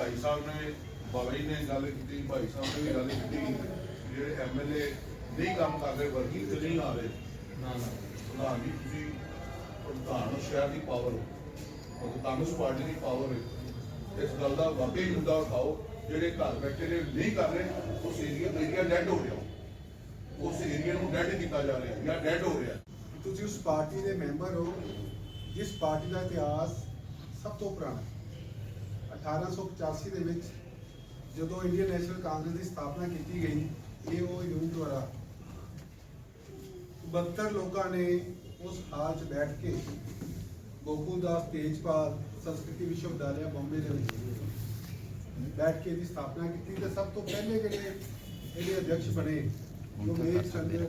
ਬਾਬਾ ਜੀ ਨੇ ਗੱਲ ਕੀਤੀ ਭਾਈ ਸਾਹਿਬ ਨੇ ਵੀ ਗੱਲ ਕੀਤੀ ਜਿਹੜੇ ਐਮਐਲਏ ਨਹੀਂ ਕੰਮ ਕਰਦੇ ਵਰਕਿੰਗ ਤੇ ਨਹੀਂ ਆ ਰਹੇ। ਨਾ ਨਾ। ਪ੍ਰਧਾਨ ਜੀ ਤੁਸੀਂ ਪ੍ਰਧਾਨ ਸ਼ਹਿਰ ਦੀ ਪਾਵਰ ਹੋ। ਉਹ ਕਾਂਗਰਸ ਪਾਰਟੀ ਦੀ ਪਾਵਰ ਹੈ। ਇਸ ਗੱਲ ਦਾ ਵਾਕਈ ਮੁੱਦਾ ਉਠਾਓ ਜਿਹੜੇ ਘਰ ਬੈਠੇ ਨੇ ਨਹੀਂ ਕਰ ਰਹੇ ਉਸ ਏਰੀਆ ਏਰੀਆ ਡੈਡ ਹੋ ਰਿਹਾ। ਉਸ ਏਰੀਆ ਨੂੰ ਡੈਡ ਕੀਤਾ ਜਾ ਰਿਹਾ ਜਾਂ ਡੈਡ ਹੋ ਰਿਹਾ। ਤੁਸੀਂ ਉਸ ਪਾਰਟੀ ਦੇ ਮੈਂਬਰ ਹੋ ਜਿਸ ਪਾਰਟੀ ਦਾ ਇਤਿਹਾਸ ਸਭ ਤੋਂ ਪੁਰਾਣਾ ਹੈ। 1885 ਦੇ ਵਿੱਚ ਜਦੋਂ ਇੰਡੀਅਨ ਨੈਸ਼ਨਲ ਕਾਂਗਰਸ ਦੀ ਸਥਾਪਨਾ ਕੀਤੀ ਗਈ, ਇਹ ਉਹ ਯੂਨ ਦੁਆਰਾ 72 ਲੋਕਾਂ ਨੇ ਉਸ ਹਾਲ 'ਚ ਬੈਠ ਕੇ ਗੋਕੁਲ ਦਾਸ ਤੇਜਪਾਲ ਸੰਸਕ੍ਰਿਤੀ ਵਿਸ਼ਵਵਿਦਿਆਲਿਆ ਬੰਬੇ ਦੇ ਵਿੱਚ ਬੈਠ ਕੇ ਇਹਦੀ ਸਥਾਪਨਾ ਕੀਤੀ ਤੇ ਸਭ ਤੋਂ ਪਹਿਲੇ ਜਿਹੜੇ ਇਹਦੇ ਅਧਿਕਸ਼ ਬਣੇ, ਜੋ ਚੰਦਰ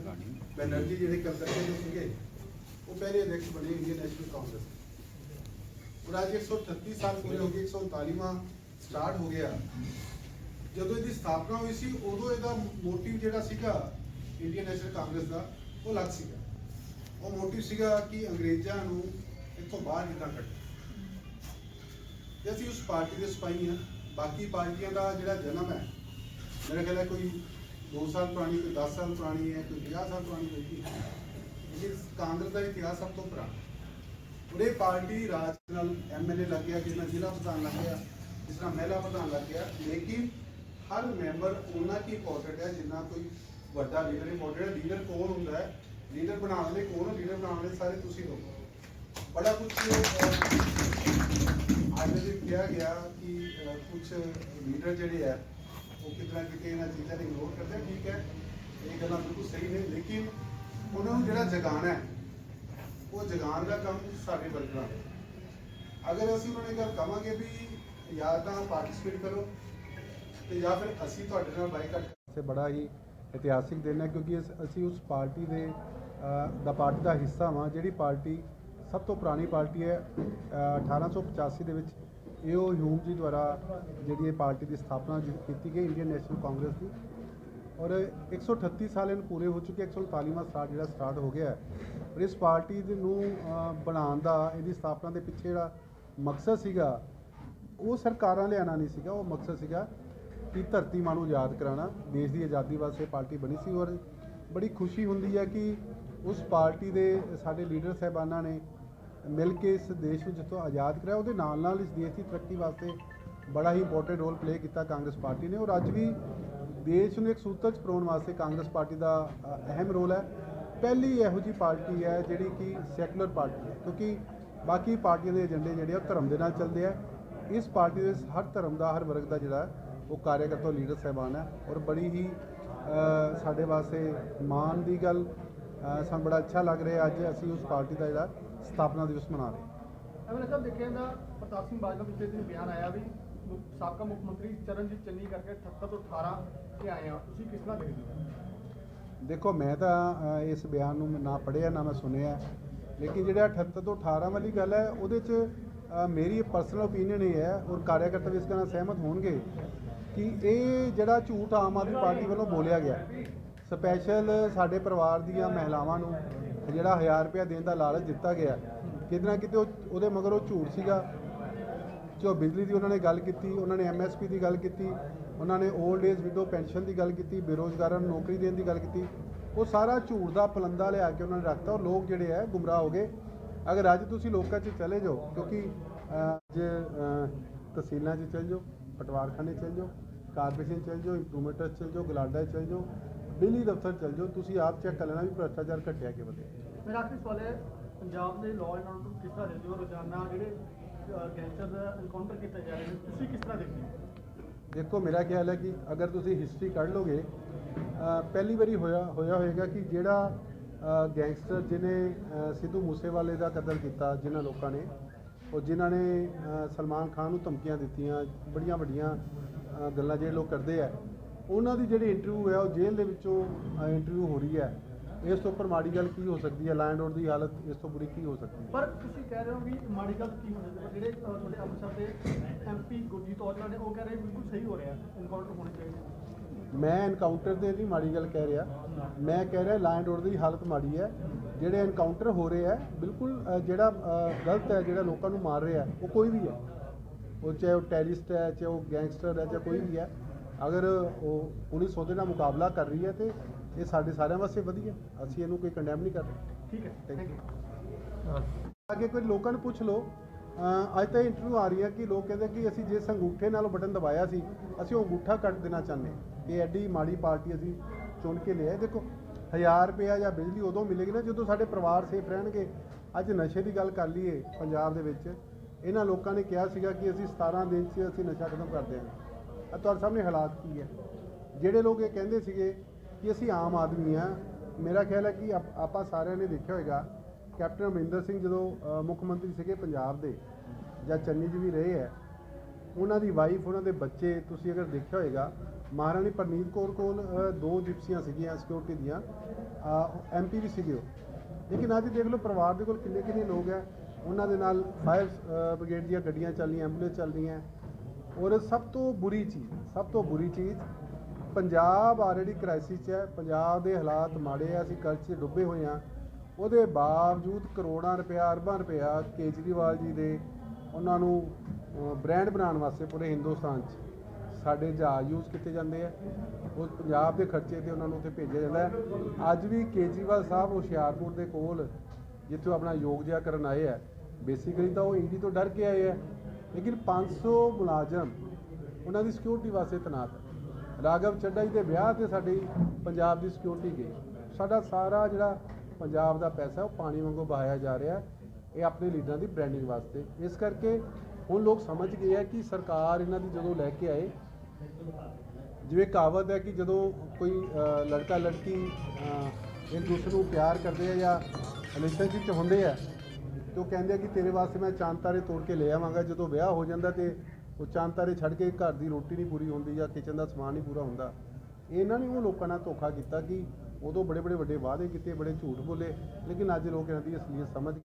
ਬੈਨਰਜੀ ਜਿਹੜੇ ਕਲਕੱਤੇ ਦੇ ਸੀਗੇ, ਉਹ ਪਹਿਲੇ ਅਧਿਕਸ਼ ਬਣੇ ਇੰਡੀਅਨ ਨੈਸ਼ਨਲ ਕਾਂਗਰਸ। ਔਰ ਅੱਜ 138 ਸਾਲ ਪੂਰੇ ਹੋ ਗਏ 139ਵਾਂ ਸਟਾਰਟ ਹੋ ਗਿਆ। ਜਦੋਂ ਇਹਦੀ ਸਥਾਪਨਾ ਹੋਈ ਸੀ, ਉਦੋਂ ਇਹਦਾ ਮੋਟਿਵ ਜਿਹੜਾ ਸੀਗਾ ਇੰਡੀਅਨ ਨੈਸ਼ਨਲ ਕਾਂਗਰਸ ਦਾ, ਉਹ ਅਲੱਗ ਸੀਗਾ। ਉਹ ਮੋਟਿਵ ਸੀਗਾ ਕਿ ਅੰਗਰੇਜ਼ਾਂ ਨੂੰ ਇੱਥੋਂ ਬਾਹਰ ਕਿੱਦਾਂ ਕੱਢਣਾ। ਤੇ ਅਸੀਂ ਉਸ ਪਾਰਟੀ ਦੇ ਸਿਪਾਹੀ ਹਾਂ। ਬਾਕੀ ਪਾਰਟੀਆਂ ਦਾ ਜਿਹੜਾ ਜਨਮ ਹੈ, ਮੇਰੇ ਖਿਆਲ ਹੈ ਕੋਈ 2 ਸਾਲ ਪੁਰਾਣੀ, ਕੋਈ 10 ਸਾਲ ਪੁਰਾਣੀ ਹੈ, ਕੋਈ 50 ਸਾਲ ਪੁਰਾਣੀ ਹੋਏਗੀ। ਲੇਕਿਨ ਕਾਂਗਰਸ ਦਾ ਇਤਿਹਾਸ ਸਭ ਤੋਂ ਪੁਰਾਣਾ। ਔਰ ਪਾਰਟੀ ਰਾਜ ਨਾਲ ਐਮਐਲਏ ਲੱਗ ਗਿਆ ਕਿਸ ਨਾਲ ਜ਼ਿਲ੍ਹਾ ਪ੍ਰਧਾਨ ਲੱਗ ਗਿਆ ਕਿਸ ਨਾਲ ਮਹਿਲਾ ਪ੍ਰਧਾਨ ਲੱਗ ਗਿਆ। ਲੇਕਿਨ ਹਰ ਮੈਂਬਰ ਉਹਨਾਂ ਕੀ ਇੰਪੋਰਟੈਂਟ ਹੈ, ਜਿੰਨਾ ਕੋਈ ਵੱਡਾ ਲੀਡਰ ਇੰਪੋਰਟੈਂਟ ਹੈ ਲੀਡਰ ਕੌਣ ਹੁੰਦਾ ਹੈ? ਲੀਡਰ ਬਣਾਉਣ ਲਈ ਕੌਣ ਲੀਡਰ ਬਣਾਉਣ ਵਾਲੇ ਸਾਰੇ ਤੁਸੀਂ ਹੋ। ਬੜਾ ਕੁਝ ਅੱਜ ਵੀ ਕਿਹਾ ਗਿਆ ਕਿ ਕੁਝ ਲੀਡਰ ਜਿਹੜੇ ਆ ਉਹ ਕਿਤਨਾ ਕਿਤੇ ਇਹਨਾਂ ਚੀਜ਼ਾਂ ਨੂੰ ਇਗਨੋਰ ਕਰਦੇ ਠੀਕ ਹੈ। ਇਹ ਗੱਲਾਂ ਬਿਲਕੁਲ ਸਹੀ ਨੇ। ਲੇਕਿਨ ਉਹਨਾਂ ਨੂੰ ਜਿਹੜਾ ਜਗਾਣਾ ਹੈ ਉਹ ਜਗਾਉਣ ਦਾ ਕੰਮ ਸਾਡੇ ਵਰਕਰਾਂ ਦਾ। ਅਗਰ ਅਸੀਂ ਉਹਨਾਂ ਨੇ ਗੱਲ ਕਵਾਂਗੇ ਵੀ ਜਾਂ ਤਾਂ ਪਾਰਟਿਸਿਪੇਟ ਕਰੋ ਤੇ ਜਾਂ ਫਿਰ ਅਸੀਂ ਤੁਹਾਡੇ ਨਾਲ ਬਾਈਕਾਟ ਸੇ ਬੜਾ ਹੀ ਇਤਿਹਾਸਿਕ ਦਿਨ ਹੈ ਕਿਉਂਕਿ ਅਸੀਂ ਉਸ ਪਾਰਟੀ ਦੇ ਦਾ ਪਾਰਟੀ ਦਾ ਹਿੱਸਾ ਵਾਂ ਜਿਹੜੀ ਪਾਰਟੀ ਸਭ ਤੋਂ ਪੁਰਾਣੀ ਪਾਰਟੀ ਹੈ ਅ, 1885 ਦੇ ਵਿੱਚ ਏਓ ਹਿਊਮ ਜੀ ਦੁਆਰਾ ਜਿਹੜੀ ਇਹ ਪਾਰਟੀ ਦੀ ਸਥਾਪਨਾ ਕੀਤੀ ਗਈ ਇੰਡੀਅਨ ਨੈਸ਼ਨਲ ਕਾਂਗਰਸ ਦੀ। ਔਰ 138 ਸਾਲ ਇਹਨੂੰ ਪੂਰੇ ਹੋ ਚੁੱਕੇ 139ਵਾਂ ਸਾਲ ਜਿਹੜਾ ਸਟਾਰਟ ਹੋ ਗਿਆ ਪਰ ਇਸ ਪਾਰਟੀ ਦੇ ਨੂੰ ਅ, ਬਣਾਉਣ ਦਾ ਇਹਦੀ ਸਥਾਪਨਾ ਦੇ ਪਿੱਛੇ ਜਿਹੜਾ ਮਕਸਦ ਸੀਗਾ ਉਹ ਸਰਕਾਰਾਂ ਲਿਆਉਣਾ ਨਹੀਂ ਸੀਗਾ ਉਹ ਮਕਸਦ ਸੀਗਾ ਕਿ ਧਰਤੀ ਮਾਂ ਨੂੰ ਆਜ਼ਾਦ ਕਰਾਉਣਾ ਦੇਸ਼ ਦੀ ਆਜ਼ਾਦੀ ਵਾਸਤੇ ਪਾਰਟੀ ਬਣੀ ਸੀ ਔਰ ਬੜੀ ਖੁਸ਼ੀ ਹੁੰਦੀ ਹੈ ਕਿ ਉਸ ਪਾਰਟੀ ਦੇ ਸਾਡੇ ਲੀਡਰ ਸਾਹਿਬਾਨਾਂ ਨੇ ਮਿਲ ਕੇ ਇਸ ਦੇਸ਼ ਨੂੰ ਜਿੱਥੋਂ ਆਜ਼ਾਦ ਕਰਾਇਆ ਉਹਦੇ ਨਾਲ ਨਾਲ ਇਸ ਦੇਸ਼ ਦੀ ਤਰੱਕੀ ਵਾਸਤੇ ਬੜਾ ਹੀ ਇੰਪੋਰਟੈਂਟ ਰੋਲ ਪਲੇ ਕੀਤਾ ਕਾਂਗਰਸ ਪਾਰਟੀ ਨੇ ਔਰ ਅੱਜ ਵੀ ਦੇਸ਼ ਨੂੰ ਇੱਕ ਸੂਤਰ 'ਚ ਪਰੋਣ ਵਾਸਤੇ ਕਾਂਗਰਸ ਪਾਰਟੀ ਦਾ ਅ, ਅਹਿਮ ਰੋਲ ਹੈ। ਪਹਿਲੀ ਇਹੋ ਜੀ ਪਾਰਟੀ ਹੈ ਜਿਹੜੀ ਕਿ ਸੈਕੂਲਰ ਪਾਰਟੀ ਹੈ ਕਿਉਂਕਿ ਬਾਕੀ ਪਾਰਟੀਆਂ ਦੇ ਏਜੰਡੇ ਜਿਹੜੇ ਆ ਉਹ ਧਰਮ ਦੇ ਨਾਲ ਚੱਲਦੇ ਆ। ਇਸ ਪਾਰਟੀ ਦੇ ਹਰ ਧਰਮ ਦਾ ਹਰ ਵਰਗ ਦਾ ਜਿਹੜਾ ਹੈ, ਉਹ ਕਾਰਜਕਰਤਾ ਲੀਡਰ ਸਾਹਿਬਾਨ ਹੈ ਔਰ ਬੜੀ ਹੀ ਸਾਡੇ ਵਾਸਤੇ ਮਾਣ ਦੀ ਗੱਲ ਸਾਨੂੰ ਬੜਾ ਅੱਛਾ ਲੱਗ ਰਿਹਾ ਅੱਜ ਅਸੀਂ ਉਸ ਪਾਰਟੀ ਦਾ ਜਿਹੜਾ ਸਥਾਪਨਾ ਦਿਵਸ ਮਨਾ ਰਹੇ ਹਾਂ। ਐਵੇਂ ਸਾਹਿਬ ਦੇਖਿਆ ਜਾਂਦਾ ਪ੍ਰਤਾਪ ਸਿੰਘ ਬਾਜਵਾ ਪਿਛਲੇ ਦਿਨ ਬਿਆਨ ਆਇਆ ਵੀ ਸਾਬਕਾ ਮੁੱਖ ਮੰਤਰੀ ਚਰਨਜੀਤ ਚੰਨੀ ਕਰਕੇ 78 ਤੋਂ 18 ਤੇ ਆਏ ਆ ਤੁਸੀਂ ਕਿਸ ਤਰ੍ਹਾਂ ਦੇਖਦੇ ਹੋ? ਦੇਖੋ ਮੈਂ ਤਾਂ ਅ, ਇਸ ਬਿਆਨ ਨੂੰ ਨਾ ਪੜ੍ਹਿਆ ਨਾ ਮੈਂ ਸੁਣਿਆ। ਲੇਕਿਨ ਜਿਹੜਾ 78 ਤੋਂ 18 ਵਾਲੀ ਗੱਲ ਹੈ ਉਹਦੇ 'ਚ ਅ, ਮੇਰੀ ਪਰਸਨਲ ਓਪੀਨੀਅਨ ਇਹ ਹੈ ਔਰ ਕਾਰਿਆਕਰਤਾ ਵੀ ਇਸ ਗੱਲ ਨਾਲ ਸਹਿਮਤ ਹੋਣਗੇ ਕਿ ਇਹ ਜਿਹੜਾ ਝੂਠ ਆਮ ਆਦਮੀ ਪਾਰਟੀ ਵੱਲੋਂ ਬੋਲਿਆ ਗਿਆ ਸਪੈਸ਼ਲ ਸਾਡੇ ਪਰਿਵਾਰ ਦੀਆਂ ਮਹਿਲਾਵਾਂ ਨੂੰ ਜਿਹੜਾ 1000 ਰੁਪਇਆ ਦੇਣ ਦਾ ਲਾਲਚ ਦਿੱਤਾ ਗਿਆ ਕਿਤੇ ਨਾ ਕਿਤੇ ਉਹ- ਉਹਦੇ ਮਗਰ ਉਹ ਝੂਠ ਸੀਗਾ। ਜੋ ਬਿਜਲੀ ਦੀ ਉਹਨਾਂ ਨੇ ਗੱਲ ਕੀਤੀ ਉਹਨਾਂ ਨੇ ਐਮਐਸਪੀ ਦੀ ਗੱਲ ਕੀਤੀ ਉਹਨਾਂ ਨੇ 올ਡ ਏਜ ਵਿਡੋ ਪੈਨਸ਼ਨ ਦੀ ਗੱਲ ਕੀਤੀ, ਬੇਰੋਜ਼ਗਾਰਾਂ ਨੂੰ ਨੌਕਰੀ ਦੇਣ ਦੀ ਗੱਲ ਕੀਤੀ। ਉਹ ਸਾਰਾ ਝੂਠ ਦਾ ਪਲੰਦਾ ਲਿਆ ਕੇ ਉਹਨਾਂ ਨੇ ਰੱਖਤਾ ਔਰ ਲੋਕ ਜਿਹੜੇ ਹੈ ਗੁੰਮਰਾਹ ਹੋ ਗਏ। ਅਗਰ ਅੱਜ ਤੁਸੀਂ ਲੋਕਾਂ 'ਚ ਚਲੇ ਜਾਓ, ਕਿਉਂਕਿ ਅੱਜ ਤਹਿਸੀਲਾਂ 'ਚ ਚਲੇ ਜਾਓ, ਪਟਵਾਰਖਾਨੇ ਚਲੇ ਜਾਓ, ਕਾਰਪੋਰੇਸ਼ਨ ਚਲੇ ਜਾਓ ਇੰਪਰੂਵਮੈਂਟਰ ਚਲੇ ਜਾਓ, ਗਲਾਡਾ 'ਚ ਚਲੇ ਜਾਓ, ਬਿਜਲੀ ਦਫ਼ਤਰ ਚਲੇ ਜਾਓ, ਤੁਸੀਂ ਆਪ ਚੈੱਕ ਕਰ ਲੈਣਾ ਵੀ ਭ੍ਰਸ਼ਟਾਚਾਰ ਘਟਿਆ ਕਿ ਵਧਿਆ। ਮੇਰਾ ਆਖਰੀ ਸਵਾਲ ਹੈ, ਪੰਜਾਬ ਦੇ ਲਾਅ ਐਂਡ ਆਰਡਰ ਕਿਸ ਤਰ੍ਹਾਂ ਦੇਖਦੇ ਰੋਜ਼ਾਨਾ ਜਿਹੜੇ ਗੈਂਗਸਟਰ ਦਾ ਐਨਕਾਊਂਟਰ ਕੀਤਾ ਜਾ ਰਿਹਾ ਹੈ ਤੁਸੀਂ ਕਿਸ ਤਰ੍ਹਾਂ ਦੇਖਦੇ ਹੋ? ਦੇਖੋ, ਮੇਰਾ ਖਿਆਲ ਹੈ ਕਿ ਅਗਰ ਤੁਸੀਂ ਹਿਸਟਰੀ ਕੱਢ ਲੋਗੇ ਪਹਿਲੀ ਵਾਰੀ ਹੋਇਆ ਹੋਇਆ ਹੋਏਗਾ ਕਿ ਜਿਹੜਾ ਗੈਂਗਸਟਰ ਜਿਹਨੇ ਸਿੱਧੂ ਮੂਸੇਵਾਲੇ ਦਾ ਕਤਲ ਕੀਤਾ ਜਿਨ੍ਹਾਂ ਲੋਕਾਂ ਨੇ, ਉਹ ਜਿਨ੍ਹਾਂ ਨੇ ਸਲਮਾਨ ਖਾਨ ਨੂੰ ਧਮਕੀਆਂ ਦਿੱਤੀਆਂ, ਬੜੀਆਂ ਵੱਡੀਆਂ ਗੱਲਾਂ ਜਿਹੜੇ ਲੋਕ ਕਰਦੇ ਆ, ਉਹਨਾਂ ਦੀ ਜਿਹੜੀ ਇੰਟਰਵਿਊ ਹੈ, ਉਹ ਜੇਲ੍ਹ ਦੇ ਵਿੱਚੋਂ ਇੰਟਰਵਿਊ ਹੋ ਰਹੀ ਹੈ। ਇਸ ਤੋਂ ਉੱਪਰ ਮਾੜੀ ਗੱਲ ਕੀ ਹੋ ਸਕਦੀ ਹੈ? ਲੈਂਡ ਆਰਡਰ ਦੀ ਹਾਲਤ ਇਸ ਤੋਂ ਬੁਰੀ ਕੀ ਹੋ ਸਕਦੀ ਹੈ? ਪਰ ਤੁਸੀਂ ਕਹਿ ਰਹੇ ਹੋ ਵੀ ਮਾੜੀ ਗੱਲ ਕੀ ਹੋਣੀ ਚਾਹੀਦੀ ਜਿਹੜੇ ਅਹ, ਤੁਹਾਡੇ ਅੰਮ੍ਰਿਤਸਰ ਦੇ ਐਮਪੀ ਗੁਰਜੀਤ ਔਜਲਾ ਨੇ ਉਹ ਕਹਿ ਰਹੇ ਬਿਲਕੁਲ ਸਹੀ ਹੋ ਰਿਹਾ ਐਨਕਾਊਂਟਰ ਹੋਣੇ ਚਾਹੀਦੇ ਮੈਂ ਐਨਕਾਊਂਟਰ ਦੇ ਨਹੀਂ ਮਾੜੀ ਗੱਲ ਕਹਿ ਰਿਹਾ। ਮੈਂ ਕਹਿ ਰਿਹਾ ਲੈਂਡ ਆਰਡਰ ਦੀ ਹਾਲਤ ਮਾੜੀ ਹੈ। ਜਿਹੜੇ ਐਨਕਾਊਂਟਰ ਹੋ ਰਹੇ ਹੈ ਬਿਲਕੁਲ ਜਿਹੜਾ ਗਲਤ ਹੈ ਜਿਹੜਾ ਲੋਕਾਂ ਨੂੰ ਮਾਰ ਰਿਹਾ ਉਹ ਕੋਈ ਵੀ ਹੈ। ਉਹ ਚਾਹੇ ਉਹ ਟੈਰਰਿਸਟ ਹੈ ਚਾਹੇ ਉਹ ਗੈਂਗਸਟਰ ਹੈ ਚਾਹੇ ਕੋਈ ਵੀ ਹੈ। ਅਗਰ ਉਹ ਪੁਲਿਸ ਉਹਦੇ ਨਾਲ ਮੁਕਾਬਲਾ ਕਰ ਰਹੀ ਹੈ ਤੇ ਇਹ ਸਾਡੇ ਸਾਰਿਆਂ ਵਾਸਤੇ ਵਧੀਆ। ਅਸੀਂ ਇਹਨੂੰ ਕੋਈ ਕੰਡੈਮ ਨਹੀਂ ਕਰ ਰਹੇ। ਠੀਕ ਹੈ ਥੈਂਕ. ਯੂ ਅੱਗੇ ਕੋਈ ਲੋਕਾਂ ਨੂੰ ਪੁੱਛ ਲਓ। ਅੱਜ ਤਾਂ ਇੰਟਰਵਿਊ ਆ ਰਹੀ ਹੈ ਕਿ ਲੋਕ ਕਹਿੰਦੇ ਕਿ ਅਸੀਂ ਜਿਸ ਅੰਗੂਠੇ ਨਾਲ ਬਟਨ ਦਬਾਇਆ ਸੀ ਅਸੀਂ ਉਹ ਅੰਗੂਠਾ ਕੱਟ ਦੇਣਾ ਚਾਹੁੰਦੇ ਹਾਂ। ਕਿ ਐਡੀ ਮਾੜੀ ਪਾਰਟੀ ਅਸੀਂ ਚੁਣ ਕੇ ਲਿਆ ਦੇਖੋ 1000 ਰੁਪਇਆ ਜਾਂ ਬਿਜਲੀ ਉਦੋਂ ਮਿਲੇਗੀ ਨਾ ਜਦੋਂ ਸਾਡੇ ਪਰਿਵਾਰ ਸੇਫ ਰਹਿਣਗੇ। ਅੱਜ ਨਸ਼ੇ ਦੀ ਗੱਲ ਕਰ ਲਈਏ ਪੰਜਾਬ ਦੇ ਵਿੱਚ। ਇਹਨਾਂ ਲੋਕਾਂ ਨੇ ਕਿਹਾ ਸੀਗਾ ਕਿ ਅਸੀਂ 17 ਦਿਨ 'ਚ ਅਸੀਂ ਨਸ਼ਾ ਖਤਮ ਕਰ ਦਿਆਂਗੇ। ਆ ਤੁਹਾਡੇ ਸਾਹਮਣੇ ਹਾਲਾਤ ਕੀ ਹੈ? ਜਿਹੜੇ ਲੋਕ ਇਹ ਕਹਿੰਦੇ ਸੀਗੇ ਕਿ ਅਸੀਂ ਆਮ ਆਦਮੀ ਆ ਮੇਰਾ ਖਿਆਲ ਹੈ ਕਿ ਆਪਾਂ ਸਾਰਿਆਂ ਨੇ ਦੇਖਿਆ ਹੋਵੇਗਾ ਕੈਪਟਨ ਅਮਰਿੰਦਰ ਸਿੰਘ ਜਦੋਂ ਮੁੱਖ ਮੰਤਰੀ ਸੀਗੇ ਪੰਜਾਬ ਦੇ, ਜਾਂ ਚੰਨੀ ਜੀ ਵੀ ਰਹੇ ਹੈ, ਉਹਨਾਂ ਦੀ ਵਾਈਫ ਉਹਨਾਂ ਦੇ ਬੱਚੇ, ਤੁਸੀਂ ਅਗਰ ਦੇਖਿਆ ਹੋਵੇਗਾ ਮਹਾਰਾਣੀ ਪਰਨੀਤ ਕੌਰ ਕੋਲ ਦੋ ਜਿਪਸੀਆਂ ਸੀਗੀਆਂ ਸਿਕਿਉਰਿਟੀ ਦੀਆਂ ਐਮਪੀ ਵੀ ਸੀਗੇ ਉਹ। ਲੇਕਿਨ ਅੱਜ ਦੇਖ ਲਓ, ਪਰਿਵਾਰ ਦੇ ਕੋਲ ਕਿੰਨੇ ਕਿੰਨੇ ਲੋਕ ਹੈ, ਉਹਨਾਂ ਦੇ ਨਾਲ ਫਾਇਰ ਬ੍ਰਿਗੇਡ ਦੀਆਂ ਗੱਡੀਆਂ ਚੱਲ ਰਹੀਆਂ ਐਂਬੂਲੈਂਸ ਚੱਲ ਰਹੀਆਂ। ਔਰ ਸਭ ਤੋਂ ਬੁਰੀ ਚੀਜ਼, ਸਭ ਤੋਂ ਬੁਰੀ ਚੀਜ਼ ਪੰਜਾਬ ਆਲਰੇਡੀ ਕ੍ਰਾਈਸਿਸ 'ਚ ਹੈ, ਪੰਜਾਬ ਦੇ ਹਾਲਾਤ ਮਾੜੇ ਆ, ਅਸੀਂ ਕਰਜ਼ 'ਚ ਡੁੱਬੇ ਹੋਏ ਆ ਉਹਦੇ ਬਾਵਜੂਦ ਕਰੋੜਾਂ ਰੁਪਇਆ, ਅਰਬਾਂ ਰੁਪਇਆ ਕੇਜਰੀਵਾਲ ਜੀ ਦੇ ਉਹਨਾਂ ਨੂੰ ਬ੍ਰਾਂਡ ਬਣਾਉਣ ਵਾਸਤੇ ਪੂਰੇ ਹਿੰਦੁਸਤਾਨ 'ਚ। ਸਾਡੇ ਜਹਾਜ਼ ਯੂਜ਼ ਕੀਤੇ ਜਾਂਦੇ ਆ। ਉਹ ਪੰਜਾਬ ਦੇ ਖਰਚੇ ਤੇ ਉਹਨਾਂ ਨੂੰ ਉੱਥੇ ਭੇਜਿਆ ਜਾਂਦਾ ਅੱਜ ਵੀ ਕੇਜਰੀਵਾਲ ਸਾਹਿਬ ਹੁਸ਼ਿਆਰਪੁਰ ਦੇ ਕੋਲ ਜਿੱਥੇ ਆਪਣਾ ਯੋਗ ਜਿਆ ਕਰਨ ਆਏ ਆ। ਬੇਸਿਕਲੀ ਤਾਂ ਉਹ ਈਡੀ ਤੋਂ ਡਰ ਕੇ ਆਏ ਆ। ਲੇਕਿਨ 500 ਮੁਲਾਜ਼ਮ, ਉਹਨਾਂ ਦੀ ਸਿਕਿਉਰਿਟੀ ਵਾਸਤੇ ਤੈਨਾਤ ਹੈ ਰਾਘਵ ਚੱਡਾ ਜੀ ਦੇ ਵਿਆਹ ਤੇ ਸਾਡੀ ਪੰਜਾਬ ਦੀ ਸਿਕਿਉਰਿਟੀ ਗਈ। ਸਾਡਾ ਸਾਰਾ ਜਿਹੜਾ ਪੰਜਾਬ ਦਾ ਪੈਸਾ ਉਹ ਪਾਣੀ ਵਾਂਗੂ ਬਹਾਇਆ ਜਾ ਰਿਹਾ ਇਹ ਆਪਣੇ ਲੀਡਰਾਂ ਦੀ ਬ੍ਰਾਂਡਿੰਗ ਵਾਸਤੇ। ਇਸ ਕਰਕੇ ਹੁਣ ਲੋਕ ਸਮਝ ਗਏ ਆ ਕਿ ਸਰਕਾਰ ਇਹਨਾਂ ਦੀ ਜਦੋਂ ਲੈ ਕੇ ਆਏ, ਜਿਵੇਂ ਕਹਾਵਤ ਹੈ ਕਿ ਜਦੋਂ ਕੋਈ ਲੜਕਾ ਲੜਕੀ ਇੱਕ ਦੂਸਰੇ ਨੂੰ ਪਿਆਰ ਕਰਦੇ ਆ ਜਾਂ ਰਿਲੇਸ਼ਨਸ਼ਿਪ 'ਚ ਹੁੰਦੇ ਆ, ਤੇ ਉਹ ਕਹਿੰਦੇ ਆ ਕਿ ਤੇਰੇ ਵਾਸਤੇ ਮੈਂ ਚੰਦ ਤਾਰੇ ਤੋੜ ਕੇ ਲੈ ਆਵਾਂਗਾ। ਜਦੋਂ ਵਿਆਹ ਹੋ ਜਾਂਦਾ ਤੇ ਉਹ ਚੰਦ ਛੱਡ ਕੇ ਘਰ ਦੀ ਰੋਟੀ ਨਹੀਂ ਪੂਰੀ ਹੁੰਦੀ ਜਾਂ ਕਿਚਨ ਦਾ ਸਮਾਨ ਨਹੀਂ ਪੂਰਾ ਹੁੰਦਾ। ਇਹਨਾਂ ਨੇ ਉਹ ਲੋਕਾਂ ਨਾਲ ਧੋਖਾ ਕੀਤਾ ਕਿ ਉਦੋਂ ਬੜੇ ਬੜੇ ਵੱਡੇ ਵਾਅਦੇ ਕੀਤੇ, ਬੜੇ ਝੂਠ ਬੋਲੇ, ਲੇਕਿਨ ਅੱਜ ਲੋਕ ਇਹਨਾਂ ਦੀ ਅਸਲੀਅਤ ਸਮਝ